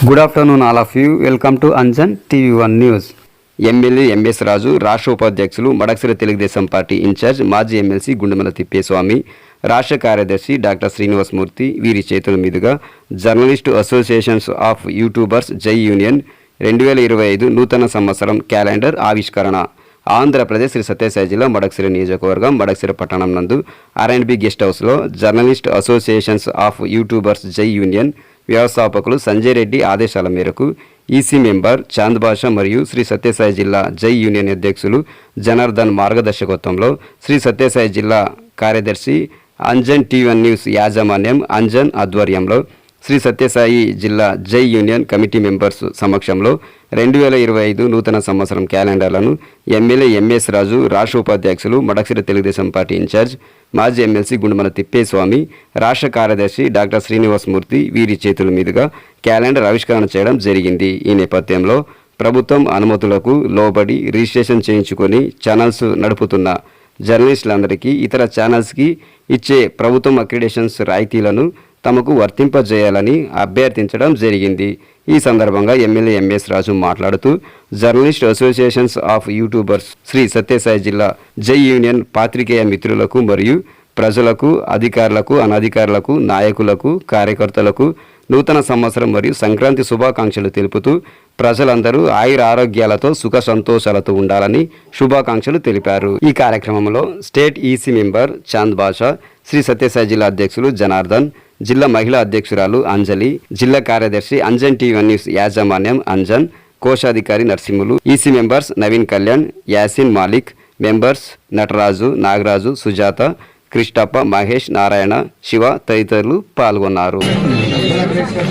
Good afternoon all of you welcome to Anjan TV one news MLA MS Raju రాష్ట్ర ఉపాధ్యక్షులు Madakasira Telugu Desam party incharge మాజీ MLC గుండెమల Thippeswamy రాష్ట్ర కార్యదర్శి doctor Srinivasamurthy వీరి చేతుల మీదుగా journalist associations of YouTubers Jai union రెండు వేల ఇరవై ఐదు నూతన సంవత్సరం క్యాలెండర్ ఆవిష్కరణ. ఆంధ్రప్రదేశ్ శ్రీ సత్యసాయి జిల్లా మడక్సిర నియోజకవర్గం మడక్సిర పట్టణం నందు ఆర్ఎండ్బి గెస్ట్ హౌస్లో journalist associations of YouTubers Jai union వ్యవస్థాపకులు సంజయ్ రెడ్డి ఆదేశాల మేరకు ఈసీ మెంబర్ చాంద్ బాషా మరియు శ్రీ సత్యసాయి జిల్లా జై యూనియన్ అధ్యక్షులు జనార్దన్ మార్గదర్శకత్వంలో శ్రీ సత్యసాయి జిల్లా కార్యదర్శి అంజన్ టీవీ న్యూస్ యాజమాన్యం అంజన్ ఆధ్వర్యంలో శ్రీ సత్యసాయి జిల్లా జై యూనియన్ కమిటీ మెంబర్స్ సమక్షంలో రెండు వేల ఇరవై ఐదు నూతన సంవత్సరం క్యాలెండర్లను ఎమ్మెల్యే ఎంఎస్ రాజు రాష్ట్ర ఉపాధ్యక్షులు మడక్సిర తెలుగుదేశం పార్టీ ఇన్ఛార్జ్ మాజీ ఎమ్మెల్సీ గుండమల తిప్పేస్వామి రాష్ట్ర కార్యదర్శి డాక్టర్ శ్రీనివాసమూర్తి వీరి చేతుల మీదుగా క్యాలెండర్ ఆవిష్కరణ చేయడం జరిగింది. ఈ నేపథ్యంలో ప్రభుత్వం అనుమతులకు లోబడి రిజిస్ట్రేషన్ చేయించుకొని ఛానల్స్ నడుపుతున్న జర్నలిస్టులందరికీ ఇతర ఛానల్స్కి ఇచ్చే ప్రభుత్వం అక్రిడేషన్స్ రాయితీలను తమకు వర్తింపజేయాలని అభ్యర్థించడం జరిగింది. ఈ సందర్భంగా ఎమ్మెల్యే ఎంఎస్ రాజు మాట్లాడుతూ journalist associations of YouTubers Sri Sathya Sai జిల్లా జై యూనియన్ పాత్రికేయ మిత్రులకు మరియు ప్రజలకు అధికారులకు అనధికారులకు నాయకులకు కార్యకర్తలకు నూతన సంవత్సరం మరియు సంక్రాంతి శుభాకాంక్షలు తెలుపుతూ ప్రజలందరూ ఆయుర ఆరోగ్యాలతో సుఖ సంతోషాలతో ఉండాలని శుభాకాంక్షలు తెలిపారు. ఈ కార్యక్రమంలో state EC member Chand Basha Sri Sathya Sai జిల్లా అధ్యక్షులు జనార్దన్ జిల్లా మహిళా అధ్యక్షురాలు అంజలి జిల్లా కార్యదర్శి అంజన్ టీవీ న్యూస్ యాజమాన్యం అంజన్ కోశాధికారి Narasimhulu EC members Naveen Kalyan Yasin Malik members Nataraju Nagaraju Sujatha Krishnappa Mahesh Narayana Shiva తదితరులు పాల్గొన్నారు. ఉన్నారు